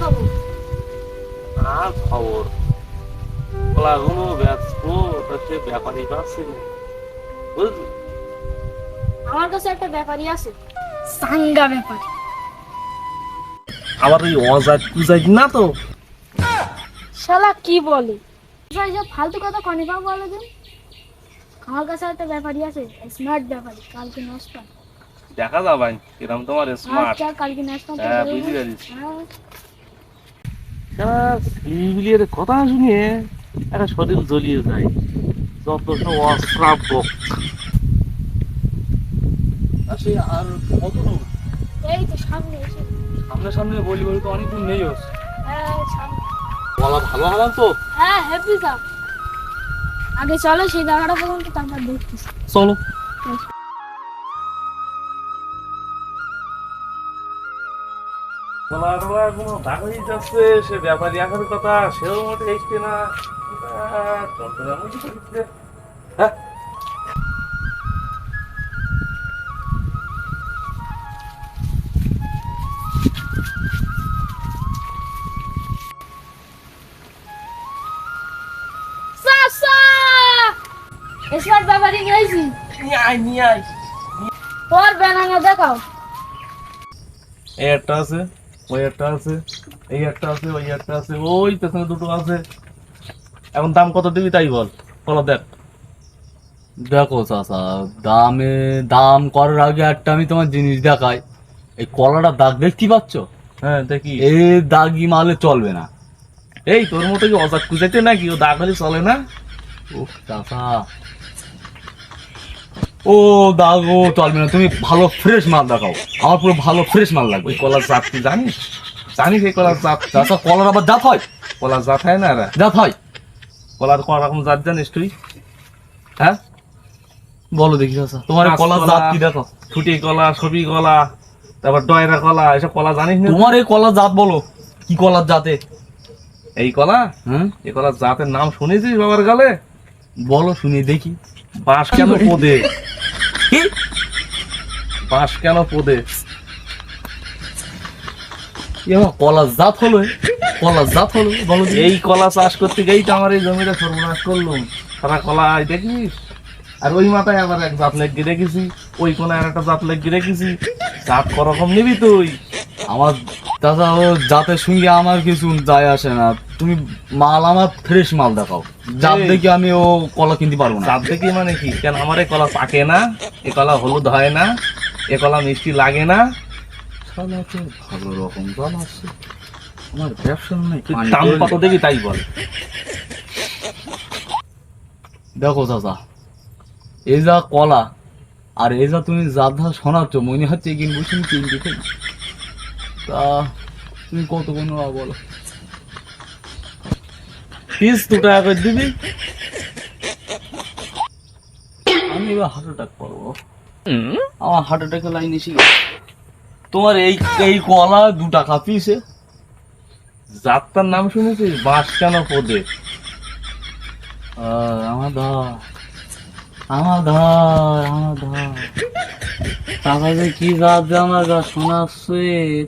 খবর? আর খবর। কলাগুলো বেচবো তা সে ব্যাপারই পাচ্ছে বুঝলি? আমার কাছে একটা ব্যাপারই আছে। সাঙ্গা ব্যাপার আবার ওই অজাত কুজাত না তো? শালা কি বলে? ভাই যা ফালতু কথা কনে পাবো বলে দিন আমার কাছে একটা ব্যাপারই আছে স্মার্ট ব্যাপারই কালকে নষ্ট দেখা যাবে এরকম তোমার স্মার্ট আচ্ছা কালকে নষ্ট হ্যাঁ বুঝতে পারিস সিভিলিয়ার কথা শুনিয়ে একটা শরীর জ্বলিয়ে যায়। যত সব অশ্রাব্য। আসে আর কত এই তো সামনে এসে। সামনে সামনে বলি বলি তো অনেক দূর নেই ওর হ্যাঁ বলা ভালো হারাম তো? হ্যাঁ হ্যাপি দা আগে চলো সেই জায়গাটা পর্যন্ত তারপর দেখতেছি চলো। বলা টলা কোনো ভাগ হয়ে যাচ্ছে সে ব্যাপারী আসার কথা সেও মোটে এসছে না। হ্যাঁ? স্মার্ট ব্যাপারই গেছি নিয়ে তোর ব্যানানা দেখাও। এই একটা আছে ওই একটা আছে এই একটা আছে ওই একটা আছে ওই পেছনে দুটো আছে। এখন দাম কত দিবি তাই বল বলো দেখ। দেখো চাচা দামে দাম করার আগে একটা আমি তোমার জিনিস দেখাই। এই কলাটা দাগ দেখতে পাচ্ছ? হ্যাঁ দেখি। এই দাগি মালে চলবে না। এই তোর মতো কি অজাক কুজাইতে নাকি ও দাগ হলে চলে না? ও দাগ ও চলবে না তুমি ভালো ফ্রেশ মাল দেখাও। আমার পুরো ভালো ফ্রেশ মাল লাগবে। ওই কলার জাত তুই জানিস? জানিস এই কলার জাত চাচা কলার আবার জাত হয়? কলার জাত হয় না জাত হয়? কলার কোন রকম জাত জানিস তুই? হ্যাঁ? বলো দেখি চাচা। তোমার কলার জাত কি দেখো? ছুটি কলা ছবি কলা তারপর ডয়রা কলা এসব কলা জানিস না? তোমার এই কলার জাত বলো। কি কলার জাতে? এই কলা? হ্যাঁ? এই কলার জাতের নাম শুনেছিস বাবার গালে? বলো শুনি দেখি। বাঁশ কেন পদে? বাঁশ কেন পদে? কলার জাত হলো কলা জাত হলো বলো এই কলা চাষ করতে গেই তো আমার এই জমিটা সর্বনাশ করলাম। সারা কলা দেখিস? আর ওই মাথায় আবার এক জাত লেগে রেখেছি ওই কোনায় আর একটা জাত লেগে রেখেছি। জাত করকম নিবি তুই। আমার দাদা ও জাতের সঙ্গে আমার কিছু যায় আসে না। তুমি মাল আমার ফ্রেশ মাল দেখাও। এই। দেখে আমি ও কলা কিনতে পারব না। জাত দেখি মানে কি? কেন আমার এই কলা পাকে না এ কলা হলুদ হয় না এ কলা মিষ্টি লাগে না। ভালো রকম জাল আছে। আমার ব্যবসা নেই। দাম কত দেবি তাই বল। দেখো চাচা এই যা কলা আর এই যা তুমি জাত ধা শোনাচ্ছ মনে হচ্ছে কিনবো শুনি কিনতে তা তুমি কত কোন বলো? পিস দু টাকা করে দিবি। আমি এবার হার্ট অ্যাটাক করব। আমার হার্ট অ্যাটাকের লাইন এসে গেছে। তোমার এই এই কলা দু টাকা পিসে জাতটার নাম শুনেছিস? বাঁশ কেন পদে আমার ধর আমার ধর আমার ধর। টাকা যে কি জাত যে আমার গা শোনাচ্ছে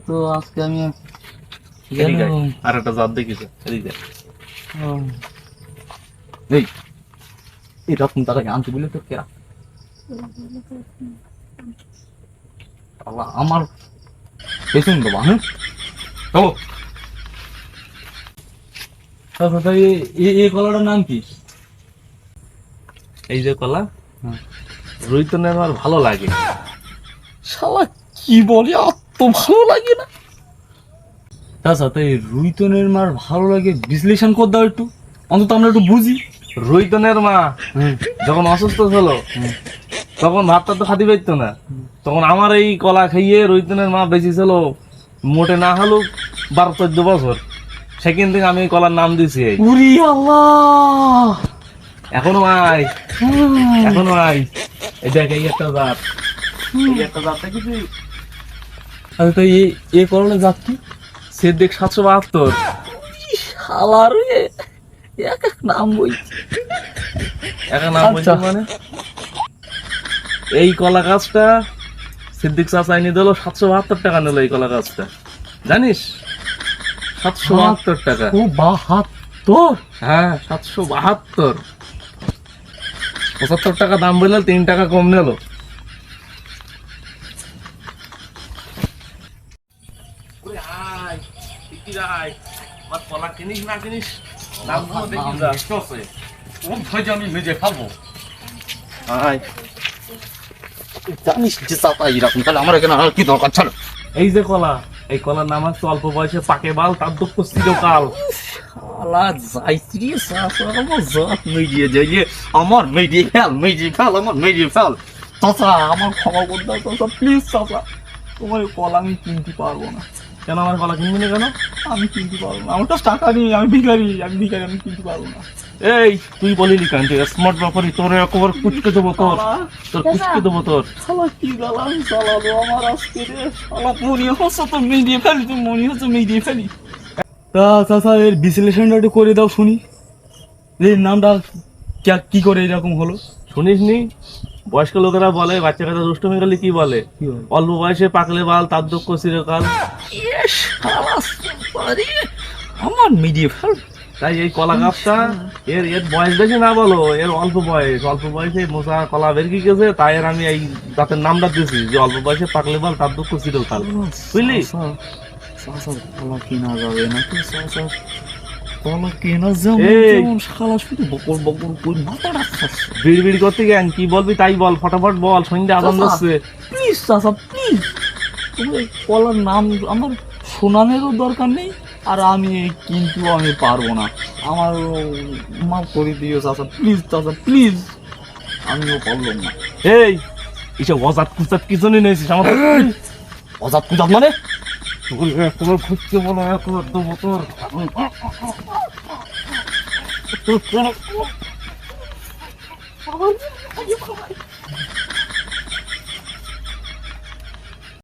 তো আজকে আমি আর একটা জাত দেখিস এদিকে। এই এরকম টাকা আনতে বলে তো কেরা? আল্লাহ, আমার পেছন দেবো হ্যাঁ? চলো। তারপর তো এই- কলাটার নাম কি? এই যে কলা হ্যাঁ। রুইতনের আমার ভালো লাগে। শালা কি বলি? এত ভালো লাগে না। আচ্ছা তাই রুইতনের মার ভালো লাগে বিশ্লেষণ কর দাও একটু। অন্তত আমরা একটু বুঝি। রুইতনের মা যখন অসুস্থ ছিল তখন ভাতটা তো খাতে পারতো না। তখন আমার এই কলা খাইয়ে রুইতনের মা বেঁচে ছিল মোটে না হলো বারো চোদ্দ বছর। সেখান থেকে আমি কলার নাম দিছি উরি আল্লাহ! এখনও হুম। এখনও আয়। এই দেখ এই একটা জাত। এই একটা জাত দেখেছিস আচ্ছা তো এই এই করলে জাত কি? সিদ্দিক সাতশো বাহাত্তর। শালার এক এক নাম বলছি একা নাম বলছি আচ্ছা। মানে? এই কলা গাছটা সিদ্দিক চাচা এনে দিল সাতশো বাহাত্তর টাকা নিল এই কলা গাছটা। জানিস? সাতশো বাহাত্তর টাকা। ও বাহাত্তর? হ্যাঁ সাতশো বাহাত্তর। পঁচাত্তর টাকা দাম বললে তিন টাকা কম নিল। কলা কিনিস না কিনিস দাম দেখি যা। কোন ভয় আমি মেজে খাব? আয়। জানিস যে চাপা এরকম তাহলে আমার এখানে আর কি দরকার? ছিল এই যে কলা এই কলার নাম হচ্ছে অল্প বয়সে পাকে বাল তার দুঃখ চিরকাল। আমার ফেল ফেল আমার মেজিয়ে ফেল। চাচা আমার ক্ষমা করে দাও চাচা প্লিজ চাচা। তোমার কলা আমি কিনতে পারব না। কেন আমার কলা কিনবি না কেন? আমি কিনতে পারব না। আমার তো টাকা নেই আমি ভিখারি আমি ভিখারি আমি কিনতে পারব না। এই তুই বলিনি কেন তুই স্মার্ট ব্যাপারই তোর একবার কুচকে দেবো তোর তোর কুচকে দেবো তোর। শালা কি গালাম চালালো আমার আজকে রে শালা মনে হচ্ছে তো ফেলি মনে হচ্ছে ফেলি। তা চাচা এর বিশ্লেষণটা একটু করে দাও শুনি। এর নামটা কে- কি করে এরকম হলো? শুনিস নি বয়স্ক লোকেরা বলে বাচ্চা কাচ্চা দুষ্টমি করলে কি বলে? অল্প বয়সে পাকলে বাল তার দুঃখ চিরকাল। আমার মিডিয়ে ফেল তাই এই কলা গাছটা এর এর বয়স বেশি না বলো এর অল্প বয়স। অল্প বয়সে মোচা কলা বের কি গেছে? তাই এর আমি এই দাঁতের নামটা দিয়েছি যে অল্প বয়সে পাকলে বাল তার দুঃখ চিরকাল। বুঝলি? কলা কেনা যাবে নাকি? চাচা কলা কেনা যেমন শালা শুধু বকর বকর করে মাথাটা খাচ্ছে। বিড় বিড় করতে গেন কি বলবি তাই বল ফটাফট বল সন্ধ্যা আদান চাচা। প্লিজ চাচা প্লিজ কলার নাম আমার শোনানোরও দরকার নেই আর আমি কিন্তু আমি পারব না। আমার মাফ করে দিও চাচা প্লিজ চাচা প্লিজ আমিও পারলাম না। এই এসব অজাত কুচাত কি জন্য নিয়েছিস আমার অজাত কুজাত মানে? একবার খুঁজতে বলো একবার দেবো তোর বাবা,